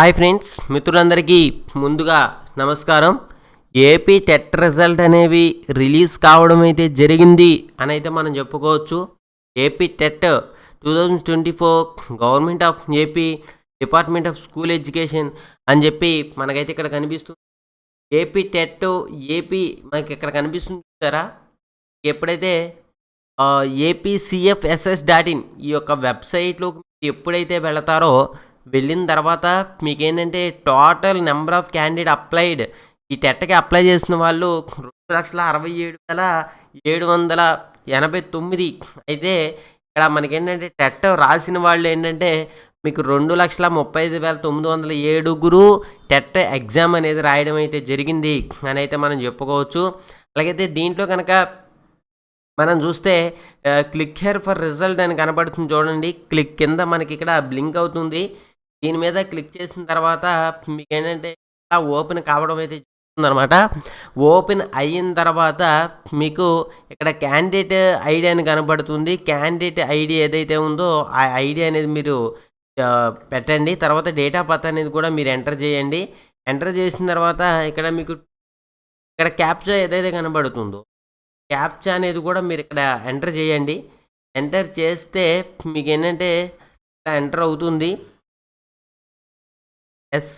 Hi friends మిత్రులందరికీ ముందుగా నమస్కారం. ఏపీ టెట్ రిజల్ట్ అనేవి రిలీజ్ కావడం అయితే జరిగింది అని అయితే మనం చెప్పుకోవచ్చు. AP TET two thousand twenty four government of AP department of school education అని చెప్పి మనకైతే ఇక్కడ కనిపిస్తుంది ఏపీ టెట్ ఏపీ మనకి ఇక్కడ కనిపిస్తుంది చూసారా? ఎప్పుడైతే ఏపీసీఎఫ్ఎస్ఎస్ డాట్ ఇన్ ఈ యొక్క వెబ్సైట్లోకి ఎప్పుడైతే వెళతారో వెళ్ళిన తర్వాత మీకేంటంటే total number of candidate applied ఈ టెట్కి అప్లై చేసిన వాళ్ళు రెండు లక్షల అరవై ఏడు వేల ఏడు వందల ఎనభై తొమ్మిది. అయితే ఇక్కడ మనకేంటంటే టెట్ రాసిన వాళ్ళు ఏంటంటే మీకు రెండు లక్షల ముప్పై ఐదు వేల తొమ్మిది వందల ఏడుగురు టెట్ ఎగ్జామ్ అనేది రాయడం అయితే జరిగింది అని అయితే మనం చెప్పుకోవచ్చు. అలాగైతే దీంట్లో కనుక మనం చూస్తే క్లిక్ హియర్ ఫర్ రిజల్ట్ అని కనబడుతుంది చూడండి. క్లిక్ కింద మనకి ఇక్కడ బ్లింక్ అవుతుంది. దీని మీద క్లిక్ చేసిన తర్వాత మీకు ఏంటంటే ఓపెన్ కావడం అయితే అనమాట ఓపెన్ అయిన తర్వాత మీకు ఇక్కడ క్యాండిడేట్ ఐడి అని కనబడుతుంది. క్యాండిడేట్ ఐడి ఏదైతే ఉందో ఆ ఐడి అనేది మీరు పెట్టండి. తర్వాత డేట్ పత్ అనేది కూడా మీరు ఎంటర్ చేయండి. ఎంటర్ చేసిన తర్వాత ఇక్కడ మీకు ఇక్కడ క్యాప్చా ఏదైతే కనబడుతుందో క్యాప్చా అనేది కూడా మీరు ఇక్కడ ఎంటర్ చేయండి. ఎంటర్ చేస్తే మీకు ఏంటంటే ఎంటర్ అవుతుంది. ఎస్.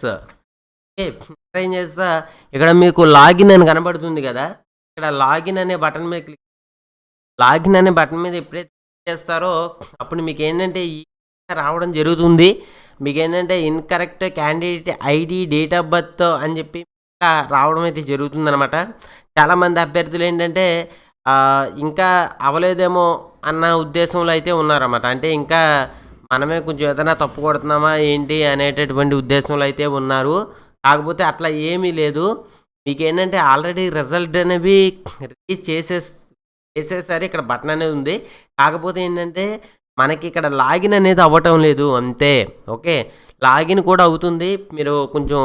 ఓకే ఏం చేస్తా? ఇక్కడ మీకు లాగిన్ అని కనబడుతుంది కదా? ఇక్కడ లాగిన్ అనే బటన్ మీద క్లిక్ లాగిన్ అనే బటన్ మీద ఎప్పుడైతే చేస్తారో అప్పుడు మీకు ఏంటంటే ఈ రావడం జరుగుతుంది. మీకు ఏంటంటే incorrect candidate ID date of birth అని చెప్పి రావడం అయితే జరుగుతుందన్నమాట. చాలామంది అభ్యర్థులు ఏంటంటే ఇంకా అవలేదేమో అన్న ఉద్దేశంలో అయితే ఉన్నారన్నమాట. అంటే ఇంకా మనమే కొంచెం ఏదైనా తప్పు కొడుతున్నామా ఏంటి అనేటటువంటి ఉద్దేశంలో అయితే ఉన్నారు. కాకపోతే అట్లా ఏమీ లేదు. మీకు ఏంటంటే ఆల్రెడీ రిజల్ట్ అనేవి రిలీజ్ చేసే చేసేసరి ఇక్కడ బటన్ అనేది ఉంది. కాకపోతే ఏంటంటే మనకి ఇక్కడ లాగిన్ అనేది అవ్వటం లేదు అంతే. ఓకే? లాగిన్ కూడా అవుతుంది. మీరు కొంచెం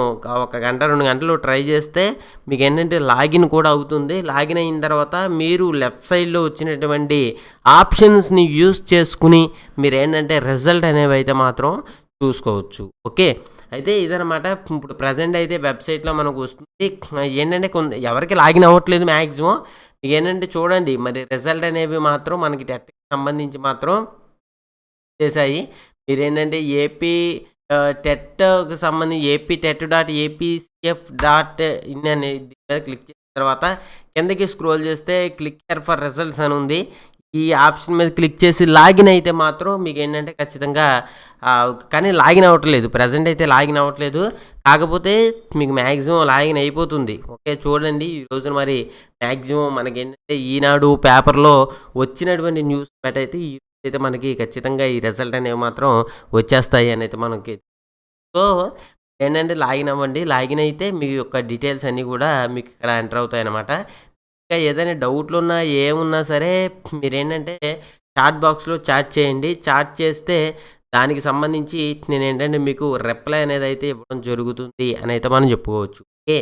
ఒక గంట రెండు గంటలు ట్రై చేస్తే మీకు ఏంటంటే లాగిన్ కూడా అవుతుంది. లాగిన్ అయిన తర్వాత మీరు లెఫ్ట్ సైడ్లో వచ్చినటువంటి ఆప్షన్స్ని యూస్ చేసుకుని మీరు ఏంటంటే రిజల్ట్ అనేవి అయితే మాత్రం చూసుకోవచ్చు. ఓకే? అయితే ఇదనమాట ఇప్పుడు ప్రజెంట్ అయితే వెబ్సైట్లో మనకు వస్తుంది. ఏంటంటే కొంత ఎవరికి లాగిన్ అవ్వట్లేదు మ్యాక్సిమం మీకు ఏంటంటే చూడండి మరి రిజల్ట్ అనేవి మాత్రం మనకి టెట్కి సంబంధించి మాత్రం చేశాయి. మీరు ఏంటంటే ఏపీ టెట్కి సంబంధించి AP TET dot APCF dot in అనే దీని మీద క్లిక్ చేసిన తర్వాత కిందకి స్క్రోల్ చేస్తే క్లిక్ హెర్ ఫర్ రిజల్ట్స్ అని ఉంది. ఈ ఆప్షన్ మీద క్లిక్ చేసి లాగిన్ అయితే మాత్రం మీకు ఏంటంటే ఖచ్చితంగా కానీ లాగిన్ అవ్వట్లేదు. ప్రజెంట్ అయితే లాగిన్ అవ్వట్లేదు. కాకపోతే మీకు మ్యాక్సిమం లాగిన్ అయిపోతుంది. ఓకే చూడండి. ఈ రోజున మరి మ్యాక్సిమం మనకి ఏంటంటే ఈనాడు పేపర్లో వచ్చినటువంటి న్యూస్ బట్ అయితే ఈ అయితే మనకి ఖచ్చితంగా ఈ రిజల్ట్ అనేవి మాత్రం వచ్చేస్తాయి అనేది మనకి సో ఏంటంటే లాగిన్ అవ్వండి. లాగిన్ అయితే మీ యొక్క డీటెయిల్స్ అన్నీ కూడా మీకు ఇక్కడ ఎంటర్ అవుతాయి అన్నమాట ఇంకా ఏదైనా డౌట్లు ఉన్నా ఏమున్నా సరే మీరేంటంటే చాట్ బాక్స్లో చాట్ చేయండి. చాట్ చేస్తే దానికి సంబంధించి నేను ఏంటంటే మీకు రిప్లై అనేది అయితే ఇవ్వడం జరుగుతుంది అని అయితే మనం చెప్పుకోవచ్చు. ఓకే?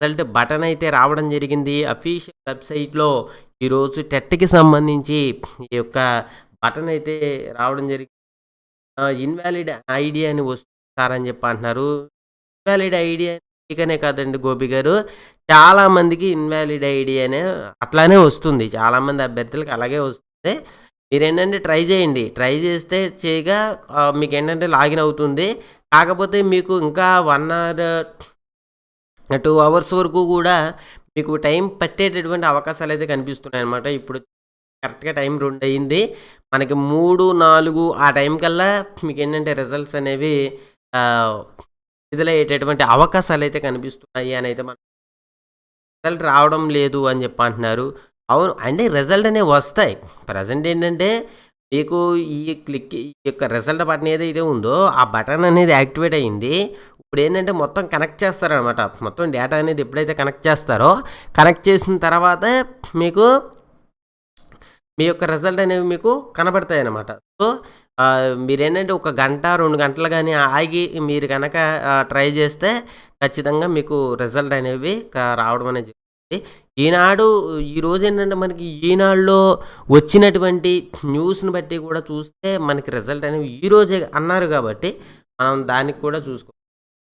రిజల్ట్ బటన్ అయితే రావడం జరిగింది. అఫీషియల్ వెబ్సైట్లో ఈరోజు టెట్కి సంబంధించి ఈ యొక్క బటన్ అయితే రావడం జరిగింది ఇన్వాలిడ్ ఐడి అని వస్తారని చెప్పి అంటున్నారు ఇన్వాలిడ్ ఐడి ఇకనే కాదండి గోపి గారు. చాలా మందికి ఇన్వాలిడ్ ఐడి అనే అట్లానే వస్తుంది. చాలామంది అభ్యర్థులకు అలాగే వస్తుంది. మీరు ఏంటంటే ట్రై చేయండి. ట్రై చేస్తే చేయగా మీకు ఏంటంటే లాగిన్ అవుతుంది. కాకపోతే మీకు ఇంకా వన్ అవర్ టూ అవర్స్ వరకు కూడా మీకు టైం పట్టేటటువంటి అవకాశాలు అయితే కనిపిస్తున్నాయి అనమాట ఇప్పుడు కరెక్ట్గా టైం రెండు అయింది మనకి మూడు నాలుగు ఆ టైం కల్లా మీకు ఏంటంటే రిజల్ట్స్ అనేవి ఆ, విడుదలయ్యేటటువంటి అవకాశాలు అయితే కనిపిస్తున్నాయి అని అయితే మన రిజల్ట్ రావడం లేదు అని చెప్పి అంటున్నారు అవును అంటే రిజల్ట్ అనేవి వస్తాయి. ప్రజెంట్ ఏంటంటే మీకు ఈ క్లిక్ ఈ యొక్క రిజల్ట్ బటన్ ఏదైతే ఉందో ఆ బటన్ అనేది యాక్టివేట్ అయ్యింది. ఇప్పుడు ఏంటంటే మొత్తం కనెక్ట్ చేస్తారనమాట మొత్తం డేటా అనేది ఎప్పుడైతే కనెక్ట్ చేస్తారో కనెక్ట్ చేసిన తర్వాత మీకు మీ యొక్క రిజల్ట్ అనేవి మీకు కనబడతాయి అన్నమాట సో మీరేంటంటే ఒక గంట రెండు గంటలు కానీ ఆగి మీరు కనుక ట్రై చేస్తే ఖచ్చితంగా మీకు రిజల్ట్ అనేవి రావడం అనేది జరుగుతుంది ఈనాడు ఈరోజు ఏంటంటే మనకి ఈనాడులో వచ్చినటువంటి న్యూస్ని బట్టి కూడా చూస్తే మనకి రిజల్ట్ అనేవి ఈ రోజే అన్నారు కాబట్టి మనం దానికి కూడా చూసుకో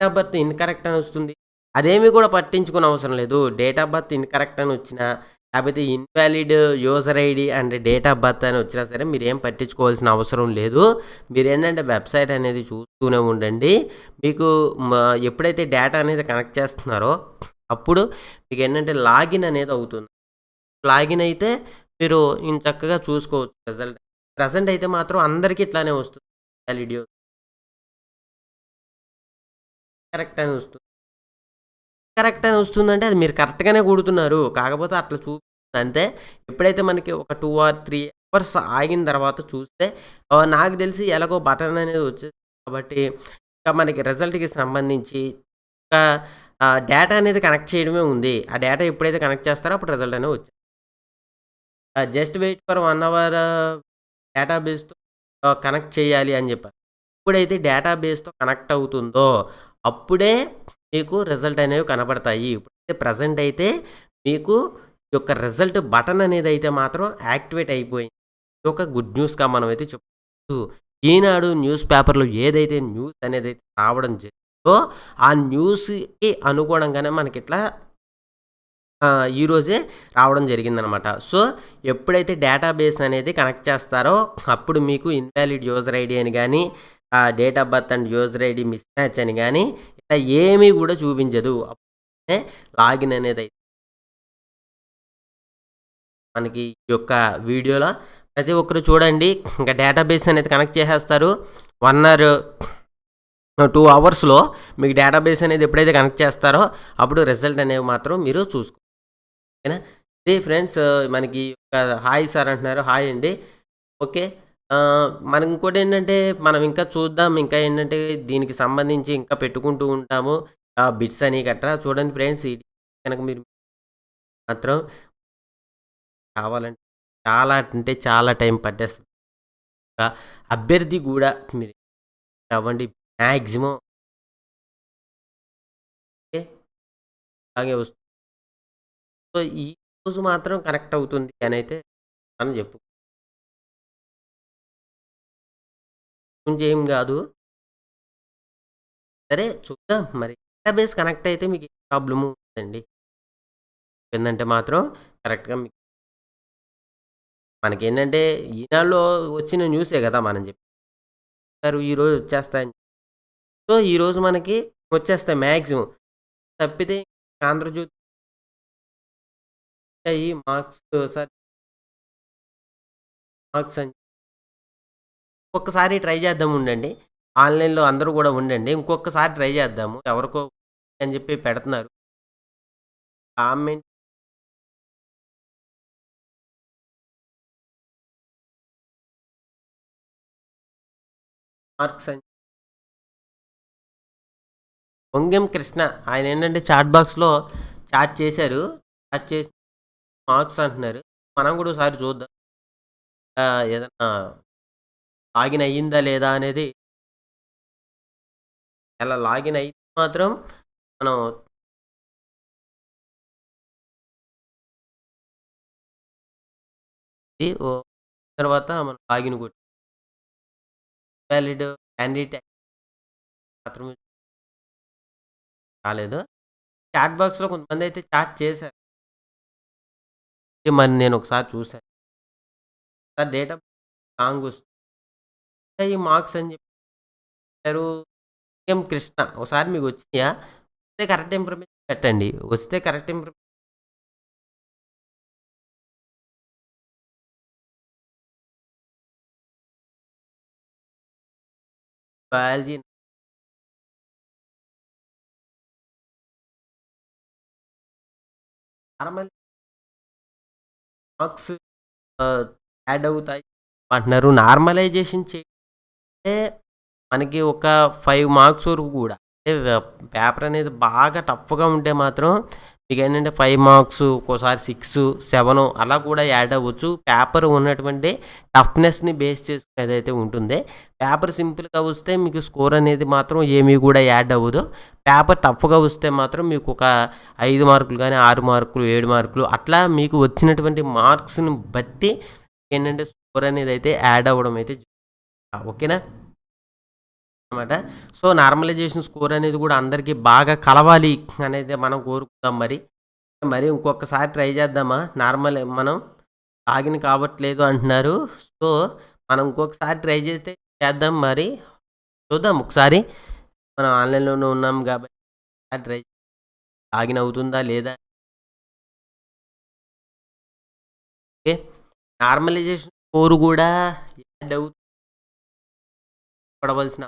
డేట్ ఆఫ్ బర్త్ ఇన్‌కరెక్ట్ అని వస్తుంది. అదేమి కూడా పట్టించుకునే అవసరం లేదు. డేట్ ఆఫ్ బర్త్ ఇన్‌కరెక్ట్ అని వచ్చినా, లేకపోతే invalid user ID and date of birth అని వచ్చినా సరే మీరేం పట్టించుకోవాల్సిన అవసరం లేదు. మీరు ఏంటంటే వెబ్‌సైట్ అనేది చూస్తూనే ఉండండి. మీకు ఎప్పుడైతే డేటా అనేది కనెక్ట్ చేస్తున్నారో అప్పుడు మీకు ఏంటంటే లాగిన్ అనేది అవుతుంది. లాగిన్ అయితే మీరు ఇంచక్కగా చూసుకోవచ్చు రిజల్ట్. ప్రజెంట్ అయితే మాత్రం అందరికీ ఇట్లానే వస్తుంది. వాలిడ్ కరెక్ట్ అని వస్తుంది. కరెక్ట్ అని వస్తుందంటే అది మీరు కరెక్ట్‌గానే కూడుతున్నారు కాకపోతే అట్లా చూ అంతే. ఎప్పుడైతే మనకి ఒక టూ ఆర్ త్రీ అవర్స్ ఆగిన తర్వాత చూస్తే నాకు తెలిసి ఎలాగో బటన్ అనేది వచ్చేది కాబట్టి ఇంకా మనకి రిజల్ట్‌కి సంబంధించి ఇంకా డేటా అనేది కనెక్ట్ చేయడమే ఉంది. ఆ డేటా ఎప్పుడైతే కనెక్ట్ చేస్తారో అప్పుడు రిజల్ట్ అనేది వచ్చింది just wait for one hour డేటాబేస్‌తో connect చేయాలి అని చెప్పారు. ఎప్పుడైతే డేటాబేస్‌తో కనెక్ట్ అవుతుందో అప్పుడే మీకు రిజల్ట్ అనేవి కనబడతాయి ఇప్పుడైతే ప్రజెంట్ అయితే మీకు యొక్క రిజల్ట్ బటన్ అనేది అయితే మాత్రం యాక్టివేట్ అయిపోయింది. ఇది ఒక గుడ్ న్యూస్‌గా మనం అయితే చెప్పుకోవచ్చు. ఈనాడు న్యూస్ పేపర్‌లో ఏదైతే న్యూస్ అనేది అయితే రావడం జరిగిందో ఆ న్యూస్‌కి అనుగుణంగానే మనకి ఇట్లా ఈరోజే రావడం జరిగిందనమాట. సో, ఎప్పుడైతే డేటాబేస్ అనేది కనెక్ట్ చేస్తారో అప్పుడు మీకు ఇన్‌వాలిడ్ యూజర్ ఐడి అని కానీ date of birth and user ID mismatch అని కానీ ఏమీ కూడా చూపించదు. అప్పుడే లాగిన్ అనేది అయితే మనకి ఈ యొక్క వీడియోలో ప్రతి ఒక్కరు చూడండి. ఇంకా డేటాబేస్ అనేది కనెక్ట్ చేసేస్తారు. వన్ అవర్ టూ అవర్స్‌లో మీకు డేటాబేస్ అనేది ఎప్పుడైతే కనెక్ట్ చేస్తారో అప్పుడు రిజల్ట్ అనేవి మాత్రం మీరు చూసుకో ఓకేనా? ఇది ఫ్రెండ్స్ మనకి ఒక హాయ్ సార్ అంటున్నారు. హాయ్ అండి. ఓకే. ఆహ్, మనం ఇంకోటేంటంటే మనం ఇంకా చూద్దాం. ఇంకా ఏంటంటే దీనికి సంబంధించి ఇంకా పెట్టుకుంటూ ఉంటాము. ఆహ్, బిట్స్ అని గట్రా చూడండి ఫ్రెండ్స్ ఇది కనుక మీరు మాత్రం కావాలంటే చాలా అంటే చాలా టైం పట్టేస్తది. అభ్యర్థి కూడా మీరు అవ్వండి మాక్సిమం ఓకే. అలాగే వస్తుంది. సో, ఈ రోజు మాత్రం కనెక్ట్ అవుతుంది అనైతే మనం చెప్పు కొంచెం ఏం కాదు. సరే చూద్దాం మరి. డేటాబేస్ కనెక్ట్ అయితే మీకు ఏ ప్రాబ్లము ఉందండి ఏందంటే మాత్రం కరెక్ట్‌గా మీకు మనకేంటంటే ఈనాడులో వచ్చిన న్యూసే కదా! మనం చెప్పారు ఈరోజు వచ్చేస్తాయని. సో, ఈరోజు మనకి వచ్చేస్తాయి మ్యాక్సిమం తప్పితే ఆంధ్రజ్యోతి ఈ మార్క్స్ సార్ మార్క్స్ అని ఒక్కసారి ట్రై చేద్దాం ఉండండి. ఆన్‌లైన్‌లో అందరూ కూడా ఉండండి. ఇంకొకసారి ట్రై చేద్దాము. ఎవరికో అని చెప్పి పెడుతున్నారు. కామెంట్ మార్క్స్ అని పొంగెం కృష్ణ ఆయన ఏంటంటే చాట్ బాక్స్‌లో చాట్ చేశారు. చాట్ చేసి మార్క్స్ అంటున్నారు. మనం కూడా ఒకసారి చూద్దాం. ఏదైనా ఏదన్నా లాగిన్ అయ్యిందా లేదా అనేది అలా లాగిన్ అయితే మాత్రం మనం తర్వాత మనం లాగిన్ కొట్టి వ్యాలిడ్ క్యాండిడేట్ మాత్రమే రాలేదు. చాట్ బాక్స్‌లో కొంతమంది అయితే చాట్ చేశారు. మరి నేను ఒకసారి చూసాను. సార్ డేట్ ఆఫ్ రాంగ్ వస్తుంది. ఈ మార్క్స్ అని చెప్పారు. ఎం కృష్ణ ఒకసారి మీకు వచ్చినాయా? వస్తే కరెక్ట్ ఇన్ఫర్మేషన్ పెట్టండి. వస్తే correct information biology normal marks add అవుతాయి అంటున్నారు. నార్మలైజేషన్ చే మనకి ఒక ఫైవ్ మార్క్స్ వరకు కూడా అంటే పేపర్ అనేది బాగా టఫ్‌గా ఉంటే మాత్రం మీకు ఏంటంటే ఫైవ్ మార్క్స్ ఒక్కోసారి 6, 7 అలా కూడా యాడ్ అవ్వచ్చు. పేపర్ ఉన్నటువంటి టఫ్‌నెస్‌ని బేస్ చేసుకొని ఏదైతే ఉంటుందో పేపర్ సింపుల్‌గా వస్తే మీకు స్కోర్ అనేది మాత్రం ఏమీ కూడా యాడ్ అవ్వదు. పేపర్ టఫ్‌గా వస్తే మాత్రం మీకు ఒక ఐదు మార్కులు కానీ ఆరు మార్కులు, ఏడు మార్కులు అట్లా మీకు వచ్చినటువంటి మార్క్స్‌ని బట్టి ఏంటంటే స్కోర్ అనేది అయితే యాడ్ అవ్వడం అయితే ఓకేనా? అనమాట సో నార్మలైజేషన్ స్కోర్ అనేది కూడా అందరికీ బాగా కలవాలి అనేది మనం కోరుకుందాం మరి. మరి ఇంకొకసారి ట్రై చేద్దామా? నార్మల్ మనం లాగిన్ కావట్లేదు అంటున్నారు. సో మనం ఇంకొకసారి ట్రై చేస్తే చేద్దాం మరి. చూద్దాం ఒకసారి. మనం ఆన్లైన్లోనే ఉన్నాం కాబట్టి ట్రై లాగిన్ అవుతుందా లేదా? ఓకే. నార్మలైజేషన్ స్కోర్ కూడా యాడ్ అవుతుంది పడవలసిన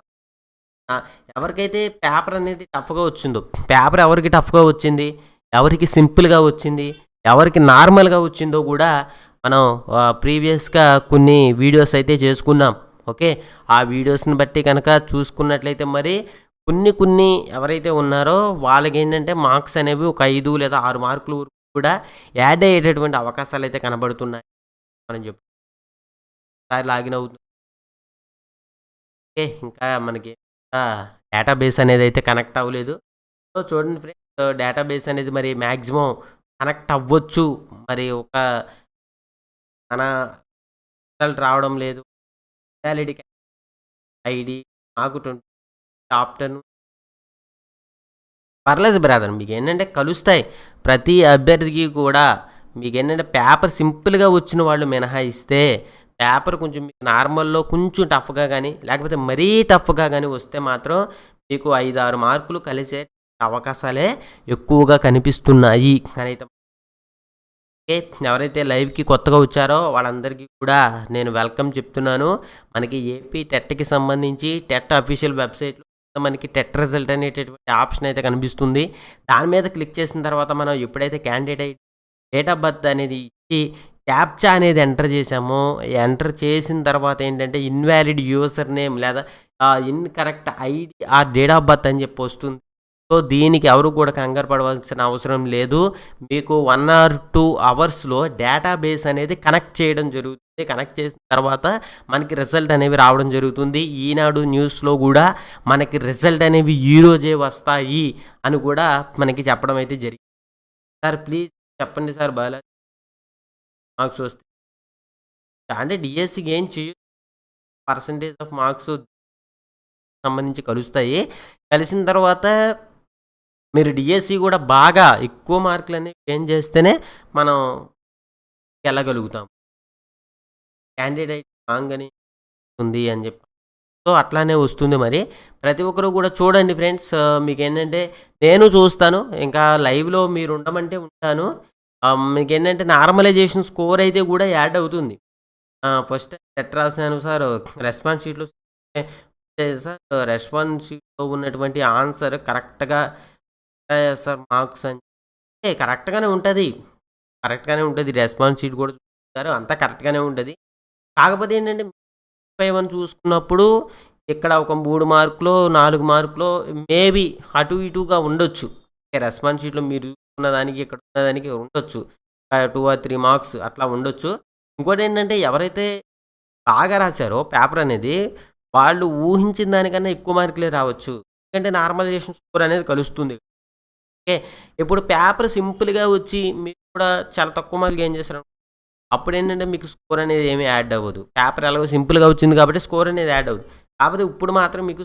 ఎవరికైతే పేపర్ అనేది టఫ్గా వచ్చిందో పేపర్ ఎవరికి టఫ్గా వచ్చింది ఎవరికి సింపుల్గా వచ్చింది ఎవరికి నార్మల్గా వచ్చిందో కూడా మనం ప్రీవియస్గా కొన్ని వీడియోస్ అయితే చేసుకున్నాం. ఓకే? ఆ వీడియోస్ని బట్టి కనుక చూసుకున్నట్లయితే మరి కొన్ని కొన్ని ఎవరైతే ఉన్నారో వాళ్ళకి ఏంటంటే మార్క్స్ అనేవి ఒక ఐదు లేదా ఆరు మార్కులు వరకు కూడా యాడ్ అయ్యేటటువంటి అవకాశాలు అయితే కనబడుతున్నాయి మనం చెప్పు. ఒకసారి లాగిన్ అవుతుంది ఓకే ఇంకా మనకి డేటాబేస్ అనేది అయితే కనెక్ట్ అవ్వలేదు. సో చూడండి ఫ్రెండ్స్ డేటాబేస్ అనేది మరి మ్యాక్సిమం కనెక్ట్ అవ్వచ్చు. మరి ఒక మన రిజల్ట్ రావడం లేదు. వ్యాలిటీ ఐడి మాకు ట్వంటీ ఆఫ్టర్నూన్ పర్లేదు బ్రదర్ మీకు ఏంటంటే కలుస్తాయి. ప్రతి అభ్యర్థికి కూడా మీకు ఏంటంటే పేపర్ సింపుల్గా వచ్చిన వాళ్ళు మినహాయిస్తే పేపర్ కొంచెం నార్మల్లో కొంచెం టఫ్గా కానీ లేకపోతే మరీ టఫ్గా కానీ వస్తే మాత్రం మీకు ఐదు ఆరు మార్కులు కలిసే అవకాశాలే ఎక్కువగా కనిపిస్తున్నాయి. అని ఓకే ఎవరైతే లైవ్కి కొత్తగా వచ్చారో వాళ్ళందరికీ కూడా నేను వెల్కమ్ చెప్తున్నాను. మనకి ఏపీ టెట్కి సంబంధించి టెట్ అఫీషియల్ వెబ్సైట్లో మనకి టెట్ రిజల్ట్ అనేటటువంటి ఆప్షన్ అయితే కనిపిస్తుంది. దాని మీద క్లిక్ చేసిన తర్వాత మనం ఎప్పుడైతే క్యాండిడేట్ డేట్ ఆఫ్ బర్త్ అనేది ఇచ్చి క్యాప్చా అనేది ఎంటర్ చేసామో ఎంటర్ చేసిన తర్వాత ఏంటంటే ఇన్వాలిడ్ యూజర్ నేమ్ లేదా ఇన్కరెక్ట్ ఐడి ఆ డేట్ ఆఫ్ బర్త్ అని చెప్పి వస్తుంది. సో దీనికి ఎవరు కూడా కంగారు పడవలసిన అవసరం లేదు. మీకు వన్ ఆర్ టూ అవర్స్లో డేటాబేస్ అనేది కనెక్ట్ చేయడం జరుగుతుంది. కనెక్ట్ చేసిన తర్వాత మనకి రిజల్ట్ అనేవి రావడం జరుగుతుంది. ఈనాడు న్యూస్లో కూడా మనకి రిజల్ట్ అనేవి ఈ రోజే వస్తాయి అని కూడా మనకి చెప్పడం అయితే జరిగింది. సార్ ప్లీజ్ చెప్పండి సార్ బాలాజీ మార్క్స్ వస్తే. అంటే డిఎస్సికి ఏం చేయ పర్సంటేజ్ ఆఫ్ మార్క్స్ సంబంధించి కలుస్తాయి. కలిసిన తర్వాత మీరు డిఎస్సి కూడా బాగా ఎక్కువ మార్కులు అనేవి ఏం చేస్తేనే మనం వెళ్ళగలుగుతాం క్యాండిడేట్ రాంగ్ అని ఉంది అని చెప్పి. సో అట్లానే వస్తుంది మరి. ప్రతి ఒక్కరు కూడా చూడండి ఫ్రెండ్స్ మీకు ఏంటంటే నేను చూస్తాను ఇంకా లైవ్లో మీరు ఉండమంటే ఉంటాను. మీకు ఏంటంటే నార్మలైజేషన్ స్కోర్ అయితే కూడా యాడ్ అవుతుంది. ఫస్ట్ లెటర్ రాసాను సార్ రెస్పాన్స్ షీట్లో సార్ రెస్పాన్స్ షీట్లో ఉన్నటువంటి ఆన్సర్ కరెక్ట్గా సార్ మార్క్స్ అని? కరెక్ట్గానే ఉంటుంది. కరెక్ట్గానే ఉంటుంది. రెస్పాన్స్ షీట్ కూడా చూస్తారు అంతా కరెక్ట్గానే ఉంటుంది. కాకపోతే ఏంటంటే ఫైవ్ వన్ చూసుకున్నప్పుడు ఇక్కడ ఒక మూడు మార్కులో నాలుగు మార్కులో మేబీ అటు ఇటుగా ఉండొచ్చు. రెస్పాన్స్ షీట్లో మీరు ఉన్నదానికి ఇక్కడ ఉన్న దానికి ఉండొచ్చు టూ ఆర్ త్రీ మార్క్స్ అట్లా ఉండొచ్చు. ఇంకోటి ఏంటంటే ఎవరైతే బాగా రాశారో పేపర్ అనేది వాళ్ళు ఊహించిన దానికన్నా ఎక్కువ మార్కులే రావచ్చు. ఎందుకంటే నార్మలైజేషన్ స్కోర్ అనేది కలుస్తుంది. ఓకే? ఇప్పుడు పేపర్ సింపుల్గా వచ్చి మీరు కూడా చాలా తక్కువ మార్కులు ఏం చేశారు అప్పుడు ఏంటంటే మీకు స్కోర్ అనేది ఏమీ యాడ్ అవ్వదు. పేపర్ ఎలాగో సింపుల్గా వచ్చింది కాబట్టి స్కోర్ అనేది యాడ్ అవుతుంది. కాకపోతే ఇప్పుడు మాత్రం మీకు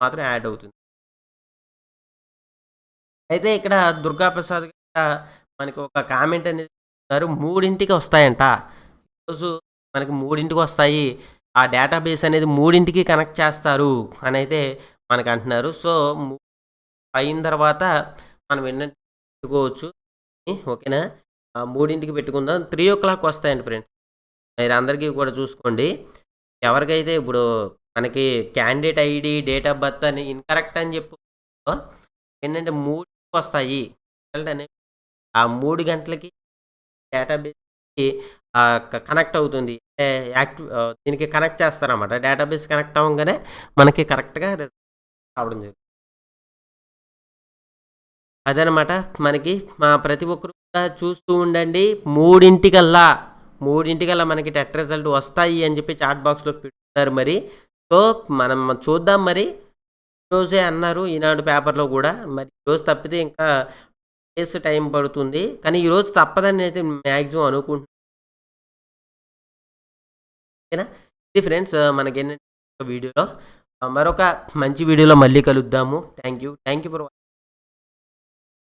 మాత్రం యాడ్ అవుతుంది. అయితే ఇక్కడ దుర్గా ప్రసాద్ మనకి ఒక కామెంట్ అనేది ఇస్తారు మూడింటికి వస్తాయంట. ఈరోజు మనకి మూడింటికి వస్తాయి. ఆ డేటాబేస్ అనేది మూడింటికి కనెక్ట్ చేస్తారు అని అయితే మనకు అంటున్నారు. సో అయిన తర్వాత మనం ఏంటంటే పెట్టుకోవచ్చు. ఓకేనా? ఆ మూడింటికి పెట్టుకుందాం. త్రీ ఓ క్లాక్ వస్తాయండి ఫ్రెండ్స్. మీరు అందరికీ కూడా చూసుకోండి. ఎవరికైతే ఇప్పుడు మనకి candidate ID date of birth అని ఇన్కరెక్ట్ అని చెప్పు ఏంటంటే మూడు వస్తాయి. ఆ మూడు గంటలకి డేటాబేస్కి కనెక్ట్ అవుతుంది. అంటే యాక్టివ్ దీనికి కనెక్ట్ చేస్తారన్నమాట. డేటాబేస్ కనెక్ట్ అవ్వగానే మనకి కరెక్ట్గా రిజల్ట్ రావడం జరుగుతుంది. అదనమాట మనకి మా ప్రతి ఒక్కరు కూడా చూస్తూ ఉండండి. మూడింటికల్లా మూడింటికల్లా మనకి టెట్ రిజల్ట్ వస్తాయి అని చెప్పి చాట్ బాక్స్లో పెట్టున్నారు మరి. సో మనం చూద్దాం మరి. రోజే అన్నారు ఈనాడు పేపర్లో కూడా. మరి రోజు తప్పితే ఇంకా డేస్ టైం పడుతుంది. కానీ ఈరోజు తప్పదని అయితే మ్యాక్సిమం అనుకుంటున్నాను ఓకేనా? ఇది ఫ్రెండ్స్ మనకి ఏంటంటే వీడియోలో. మరొక మంచి వీడియోలో మళ్ళీ కలుద్దాము. Thank you thank you for